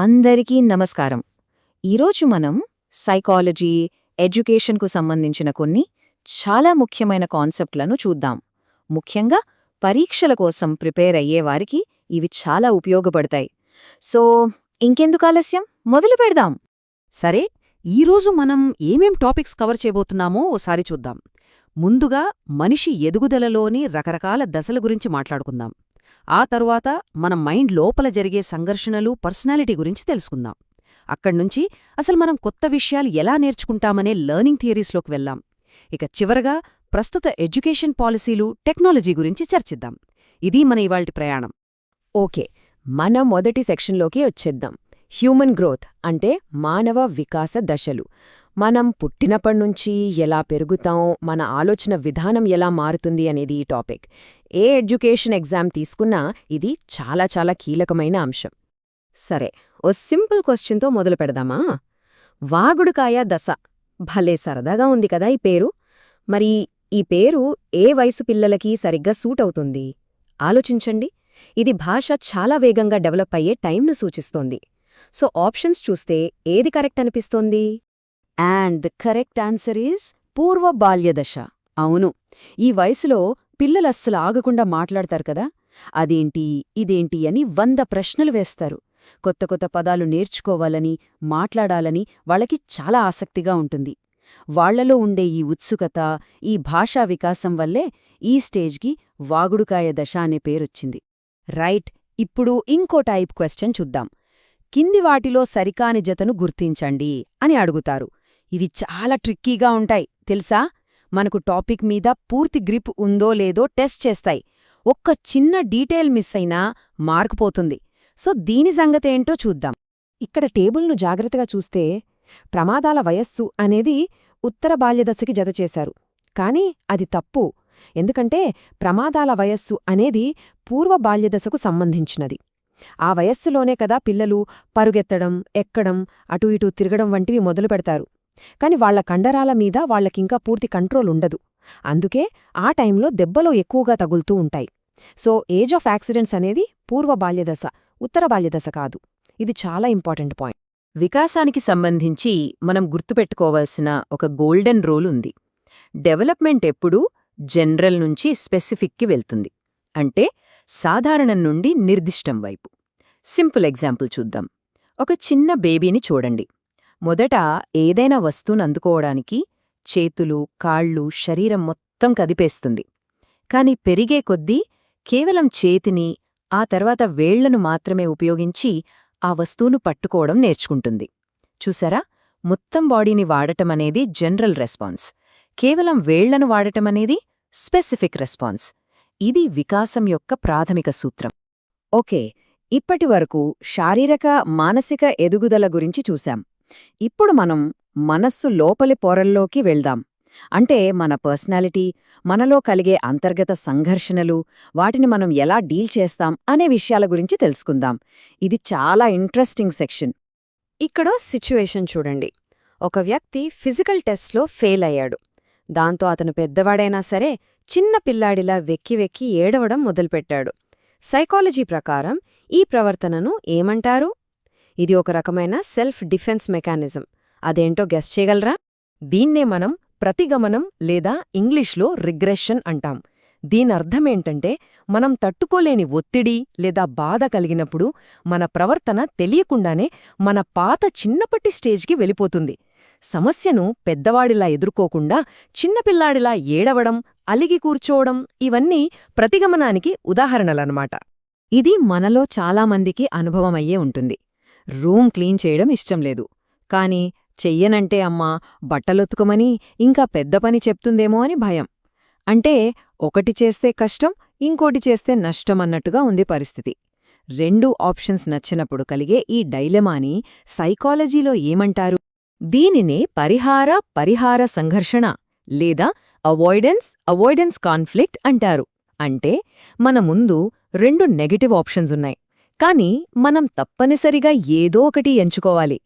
అందరికీ నమస్కారం. ఈరోజు మనం సైకాలజీ ఎడ్యుకేషన్కు సంబంధించిన కొన్ని చాలా ముఖ్యమైన కాన్సెప్ట్లను చూద్దాం. ముఖ్యంగా పరీక్షల కోసం ప్రిపేర్ అయ్యేవారికి ఇవి చాలా ఉపయోగపడతాయి. సో ఇంకెందుకు ఆలస్యం? మొదలు పెడదాం. సరే ఈరోజు మనం ఏమేం టాపిక్స్ కవర్ చేయబోతున్నామో ఓసారి చూద్దాం. ముందుగా మనిషి ఎదుగుదలలోని రకరకాల దశల గురించి మాట్లాడుకుందాం. ఆ తరువాత మన మైండ్ లోపల జరిగే సంఘర్షణలు పర్సనాలిటీ గురించి తెలుసుకుందాం. అక్కడ్నుంచి అసలు మనం కొత్త విషయాలు ఎలా నేర్చుకుంటామనే లెర్నింగ్ థియరీస్లోకి వెళ్దాం. ఇక చివరగా ప్రస్తుత ఎడ్యుకేషన్ పాలసీలు టెక్నాలజీ గురించి చర్చిద్దాం. ఇది మన ఇవాల్టి ప్రయాణం. ఓకే మనం మొదటి సెక్షన్లోకి వచ్చేద్దాం. హ్యూమన్ గ్రోత్ అంటే మానవ వికాస దశలు. మనం పుట్టినప్పటినుంచి ఎలా పెరుగుతాం మన ఆలోచన విధానం ఎలా మారుతుంది అనేది ఈ టాపిక్. ఏ ఎడ్యుకేషన్ ఎగ్జామ్ తీసుకున్నా ఇది చాలా చాలా కీలకమైన అంశం. సరే ఓ సింపుల్ క్వశ్చన్తో మొదలు పెడదామా? వాగుడుకాయ దశ. భలే సరదాగా ఉంది కదా ఈ పేరు. మరి ఈ పేరు ఏ వయసు పిల్లలకి సరిగ్గా సూట్ అవుతుంది? ఆలోచించండి. ఇది భాష చాలా వేగంగా డెవలప్ అయ్యే టైంను సూచిస్తోంది. సో ఆప్షన్స్ చూస్తే ఏది కరెక్ట్ అనిపిస్తోంది? And the correct answer is పూర్వ బాల్యదశ. అవును. ఈ వయసులో పిల్లలస్సలు ఆగకుండా మాట్లాడతారు కదా? అదేంటి ఇదేంటి అని వంద ప్రశ్నలు వేస్తారు. కొత్త కొత్త పదాలు నేర్చుకోవాలని మాట్లాడాలని వాళ్ళకి చాలా ఆసక్తిగా ఉంటుంది. వాళ్ళలో ఉండే ఈ ఉత్సుకత ఈ భాషా వికాసం వల్లే ఈ స్టేజ్కి వాగుడుకాయ దశ అనే పేరొచ్చింది. రైట్ ఇప్పుడు ఇంకో టైప్ క్వశ్చన్ చూద్దాం. కింది వాటిలో సరికాని జతను గుర్తించండి అని అడుగుతారు. ఇవి చాలా ట్రిక్కీగా ఉంటాయి తెలుసా? మనకు టాపిక్ మీద పూర్తి గ్రిప్ ఉందో లేదో టెస్ట్ చేస్తాయి. ఒక్క చిన్న డీటెయిల్ మిస్ అయినా మార్క్ పోతుంది. సో దీని సంగతేంటో చూద్దాం. ఇక్కడ టేబుల్ను జాగ్రత్తగా చూస్తే ప్రమాదాల వయస్సు అనేది ఉత్తర బాల్యదశకి జతచేశారు కాని అది తప్పు. ఎందుకంటే ప్రమాదాల వయస్సు అనేది పూర్వ బాల్యదశకు సంబంధించినది. ఆ వయస్సులోనే కదా పిల్లలు పరుగెత్తడం ఎక్కడం అటూ ఇటూ తిరగడం వంటివి మొదలు పెడతారు. కాని వాళ్ళ కండరాల మీద వాళ్ళకింకా పూర్తి కంట్రోల్ ఉండదు. అందుకే ఆ టైంలో దెబ్బలో ఎక్కువగా తగులుతూ ఉంటాయి. సో ఏజ్ ఆఫ్ యాక్సిడెంట్స్ అనేది పూర్వ బాల్యదశ ఉత్తర బాల్యదశ కాదు. ఇది చాలా ఇంపార్టెంట్ పాయింట్. వికాసానికి సంబంధించి మనం గుర్తుపెట్టుకోవాల్సిన ఒక గోల్డెన్ రూల్ ఉంది. డెవలప్మెంట్ ఎప్పుడూ జనరల్ నుంచి స్పెసిఫిక్కి వెళ్తుంది. అంటే సాధారణం నుండి నిర్దిష్టం వైపు. సింపుల్ ఎగ్జాంపుల్ చూద్దాం. ఒక చిన్న బేబీని చూడండి. మొదట ఏదైనా వస్తువును అందుకోవడానికి చేతులు కాళ్ళు శరీరం మొత్తం కదిపేస్తుంది. కాని పెరిగే కొద్దీ కేవలం చేతిని ఆ తర్వాత వేళ్ళను మాత్రమే ఉపయోగించి ఆ వస్తువును పట్టుకోవడం నేర్చుకుంటుంది. చూసారా? మొత్తం బాడీని వాడటమనేది జనరల్ రెస్పాన్స్. కేవలం వేళ్ళను వాడటమనేది స్పెసిఫిక్ రెస్పాన్స్. ఇది వికాసం యొక్క ప్రాథమిక సూత్రం. ఓకే ఇప్పటివరకు శారీరక మానసిక ఎదుగుదల గురించి చూశాం. ఇప్పుడు మనం మనస్సు లోపలి పొరల్లోకి వెళ్దాం. అంటే మన పర్సనాలిటీ మనలో కలిగే అంతర్గత సంఘర్షణలు వాటిని మనం ఎలా డీల్ చేస్తాం అనే విషయాల గురించి తెలుసుకుందాం. ఇది చాలా ఇంట్రెస్టింగ్ సెక్షన్. ఇక్కడో సిచ్యువేషన్ చూడండి. ఒక వ్యక్తి ఫిజికల్ టెస్ట్లో ఫెయిల్ అయ్యాడు. దాంతో అతను పెద్దవాడైనా సరే చిన్న పిల్లాడిలా వెక్కి వెక్కి ఏడవడం మొదలుపెట్టాడు. సైకాలజీ ప్రకారం ఈ ప్రవర్తనను ఏమంటారు? ఇది ఒక రకమైన సెల్ఫ్ డిఫెన్స్ మెకానిజం. అదేంటో గెస్ చేయగలరా? దీన్నే మనం ప్రతిగమనం లేదా ఇంగ్లీష్లో రిగ్రెషన్ అంటాం. దీనర్థమేంటంటే మనం తట్టుకోలేని ఒత్తిడి లేదా బాధ కలిగినప్పుడు మన ప్రవర్తన తెలియకుండానే మన పాత చిన్నప్పటి స్టేజ్కి వెళ్ళిపోతుంది. సమస్యను పెద్దవాడిలా ఎదుర్కోకుండా చిన్నపిల్లాడిలా ఏడవడం అలిగి కూర్చోవడం ఇవన్నీ ప్రతిగమనానికి ఉదాహరణలన్నమాట. ఇది మనలో చాలామందికి అనుభవమయ్యే ఉంటుంది. రూమ్ క్లీన్ చేయడం ఇష్టం లేదు. కాని చెయ్యనంటే అమ్మా బట్టలొత్తుకోమని ఇంకా పెద్ద పని చెప్తుందేమో అని భయం. అంటే ఒకటి చేస్తే కష్టం ఇంకోటి చేస్తే నష్టం అన్నట్టుగా ఉంది పరిస్థితి. రెండు ఆప్షన్స్ నచ్చినప్పుడు కలిగే ఈ డైలమాని సైకాలజీలో ఏమంటారు? దీనినే పరిహార పరిహార సంఘర్షణ లేదా అవాయిడెన్స్ అవాయిడెన్స్ కాన్ఫ్లిక్ట్ అంటారు. అంటే మన ముందు రెండు నెగటివ్ ఆప్షన్స్ ఉన్నాయి. కాని మనం తప్పనిసరిగా ఏదో ఒకటి ఎంచుకోవాలి.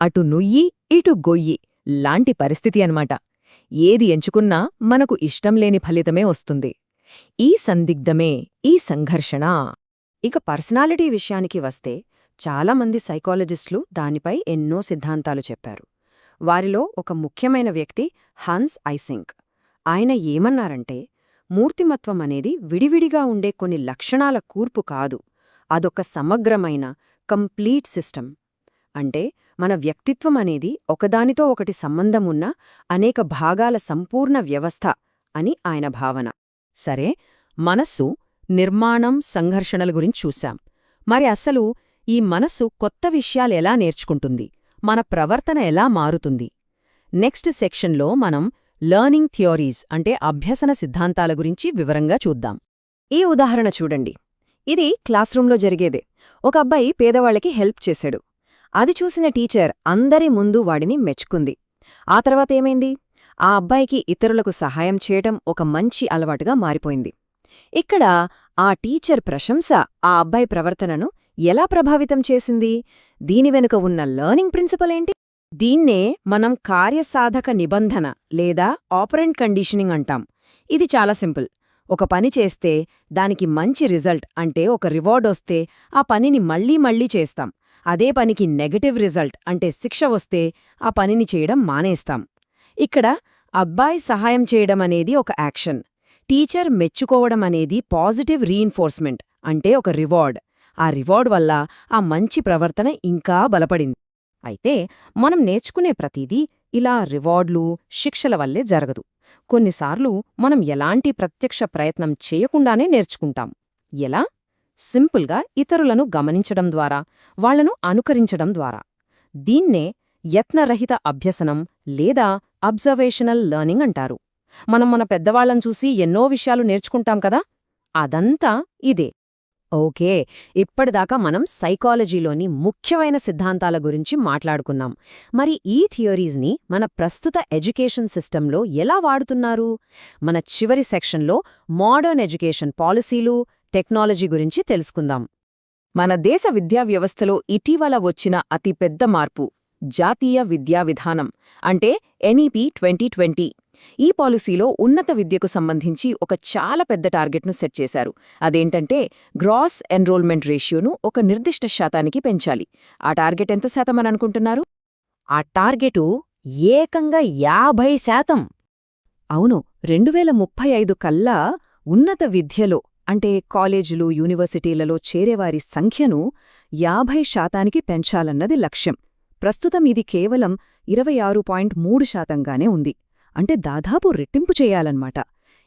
అటు నుయ్యి ఇటు గొయ్యి లాంటి పరిస్థితి అన్నమాట. ఏది ఎంచుకున్నా మనకు ఇష్టంలేని ఫలితమే వస్తుంది. ఈ సందిగ్ధమే ఈ సంఘర్షణ. ఇక పర్సనాలిటీ విషయానికి వస్తే చాలామంది సైకాలజిస్టులు దానిపై ఎన్నో సిద్ధాంతాలు చెప్పారు. వారిలో ఒక ముఖ్యమైన వ్యక్తి హన్స్ ఐసింక్ ఆయన ఏమన్నారంటే మూర్తిమత్వం అనేది విడివిడిగా ఉండే కొన్ని లక్షణాల కూర్పు కాదు. అదొక సమగ్రమైన కంప్లీట్ సిస్టమ్. అంటే మన వ్యక్తిత్వం అనేది ఒకదానితో ఒకటి సంబంధమున్న అనేక భాగాల సంపూర్ణ వ్యవస్థ అని ఆయన భావన. సరే మనస్సు నిర్మాణం సంఘర్షణల గురించి చూశాం. మరి అసలు ఈ మనస్సు కొత్త విషయాలు ఎలా నేర్చుకుంటుంది? మన ప్రవర్తన ఎలా మారుతుంది? నెక్స్ట్ సెక్షన్లో మనం లర్నింగ్ థియోరీస్ అంటే అభ్యసన సిద్ధాంతాల గురించి వివరంగా చూద్దాం. ఈ ఉదాహరణ చూడండి. ఇది క్లాస్రూంలో జరిగేదే. ఒక అబ్బాయి పేదవాళ్ళకి హెల్ప్ చేశాడు. అది చూసిన టీచర్ అందరి ముందు వాడిని మెచ్చుకుంది. ఆ తర్వాత ఏమైంది? ఆ అబ్బాయికి ఇతరులకు సహాయం చేయటం ఒక మంచి అలవాటుగా మారిపోయింది. ఇక్కడ ఆ టీచర్ ప్రశంస ఆ అబ్బాయి ప్రవర్తనను ఎలా ప్రభావితం చేసింది? దీని వెనుక ఉన్న లర్నింగ్ ప్రిన్సిపల్ ఏంటి? దీన్నే మనం కార్యసాధక నిబంధన లేదా ఆపరెంట్ కండిషనింగ్ అంటాం. ఇది చాలా సింపుల్. ఒక పని చేస్తే దానికి మంచి రిజల్ట్ అంటే ఒక రివార్డ్ వస్తే ఆ పనిని మళ్ళీ మళ్ళీ చేస్తాం. అదే పనికి నెగటివ్ రిజల్ట్ అంటే శిక్ష వస్తే ఆ పనిని చేయడం మానేస్తాం. ఇక్కడ అబ్బాయి సహాయం చేయడం అనేది ఒక యాక్షన్. టీచర్ మెచ్చుకోవడం అనేది పాజిటివ్ రీఇన్ఫోర్స్మెంట్ అంటే ఒక రివార్డ్. ఆ రివార్డ్ వల్ల ఆ మంచి ప్రవర్తన ఇంకా బలపడింది. అయితే మనం నేర్చుకునే ప్రతిదీ ఇలా రివార్డ్లు శిక్షల వల్లే జరగదు. కొన్నిసార్లు మనం ఎలాంటి ప్రత్యక్ష ప్రయత్నం చేయకుండానే నేర్చుకుంటాం. ఎలా? సింపుల్గా ఇతరులను గమనించడం ద్వారా వాళ్ళను అనుకరించడం ద్వారా. దీన్నే యత్నరహిత అభ్యసనం లేదా అబ్జర్వేషనల్ లెర్నింగ్ అంటారు. మనం మన పెద్దవాళ్ళను చూసి ఎన్నో విషయాలు నేర్చుకుంటాం కదా? అదంతా ఇదే. ఓకే ఇప్పటిదాకా మనం సైకాలజీలోని ముఖ్యమైన సిద్ధాంతాల గురించి మాట్లాడుకున్నాం. మరి ఈ థియరీస్ని మన ప్రస్తుత ఎడ్యుకేషన్ సిస్టంలో ఎలా వాడుతున్నారు? మన చివరి సెక్షన్లో మోడర్న్ ఎడ్యుకేషన్ పాలసీలు టెక్నాలజీ గురించి తెలుసుకుందాం. మన దేశ విద్యా వ్యవస్థలో ఇటీవల వచ్చిన అతిపెద్ద మార్పు జాతీయ విద్యా విధానం అంటే ఎన్ఈపి ట్వంటీ ట్వంటీ. ఈ పాలసీలో ఉన్నత విద్యకు సంబంధించి ఒక చాలా పెద్ద టార్గెట్ను సెట్ చేశారు. అదేంటంటే గ్రాస్ ఎన్రోల్మెంట్ రేషియోను ఒక నిర్దిష్ట శాతానికి పెంచాలి. ఆ టార్గెట్ ఎంత శాతం అని అనుకుంటున్నారు? ఆ టార్గెటు ఏకంగా యాభై శాతం. అవును రెండువేల ముప్పై ఐదు కల్లా ఉన్నత విద్యలో అంటే కాలేజీలు యూనివర్సిటీలలో చేరేవారి సంఖ్యను యాభై శాతానికి పెంచాలన్నది లక్ష్యం. ప్రస్తుతం ఇది కేవలం ఇరవై ఆరు పాయింట్ మూడు శాతంగానే ఉంది. అంటే దాదాపు రెట్టింపు చేయాలన్నమాట.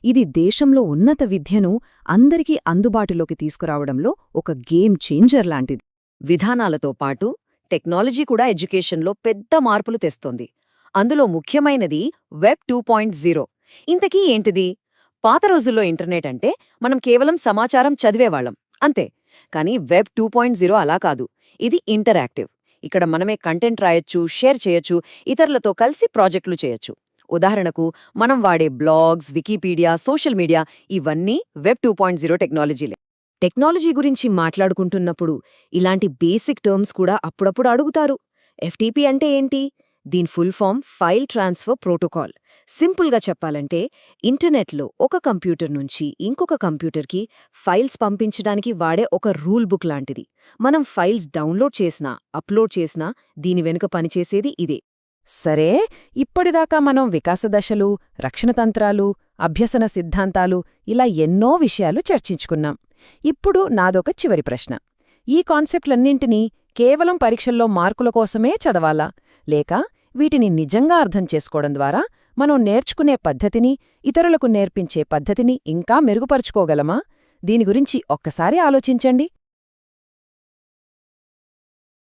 ఇది దేశంలో ఉన్నత విద్యను అందరికీ అందుబాటులోకి తీసుకురావడంలో ఒక గేమ్ చేంజర్ లాంటిది. విధానాలతో పాటు టెక్నాలజీ కూడా ఎడ్యుకేషన్లో పెద్ద మార్పులు తెస్తోంది. అందులో ముఖ్యమైనది వెబ్ టూ పాయింట్ జీరో. ఇంతకీ ఏంటిది? పాత రోజుల్లో ఇంటర్నెట్ అంటే మనం కేవలం సమాచారం చదివేవాళ్ళం అంతే. కానీ వెబ్ టూ పాయింట్ జీరో అలా కాదు. ఇది ఇంటరాక్టివ్. ఇక్కడ మనమే కంటెంట్ రాయొచ్చు షేర్ చేయొచ్చు ఇతరులతో కలిసి ప్రాజెక్టులు చేయొచ్చు. ఉదాహరణకు మనం వాడే బ్లాగ్స్ వికీపీడియా సోషల్ మీడియా ఇవన్నీ వెబ్ టూ పాయింట్ జీరో టెక్నాలజీలే. టెక్నాలజీ గురించి మాట్లాడుకుంటున్నప్పుడు ఇలాంటి బేసిక్ టర్మ్స్ కూడా అప్పుడప్పుడు అడుగుతారు. ఎఫ్టీపీ అంటే ఏంటి? దీని full form file transfer protocol. సింపుల్గా చెప్పాలంటే ఇంటర్నెట్లో ఒక కంప్యూటర్ నుంచి ఇంకొక కంప్యూటర్కి ఫైల్స్ పంపించడానికి వాడే ఒక రూల్ బుక్ లాంటిది. మనం ఫైల్స్ డౌన్లోడ్ చేసినా అప్లోడ్ చేసినా దీని వెనుక పనిచేసేది ఇదే. సరే ఇప్పటిదాకా మనం వికాసదశలు రక్షణతంత్రాలు అభ్యసన సిద్ధాంతాలు ఇలా ఎన్నో విషయాలు చర్చించుకున్నాం. ఇప్పుడు నాదొక చివరి ప్రశ్న. ఈ కాన్సెప్ట్లన్నింటినీ కేవలం పరీక్షల్లో మార్కుల కోసమే చదవాలా? లేక వీటిని నిజంగా అర్థం చేసుకోవడం ద్వారా మనం నేర్చుకునే పద్ధతిని ఇతరులకు నేర్పించే పద్ధతిని ఇంకా మెరుగుపరుచుకోగలమా? దీని గురించి ఒక్కసారి ఆలోచించండి.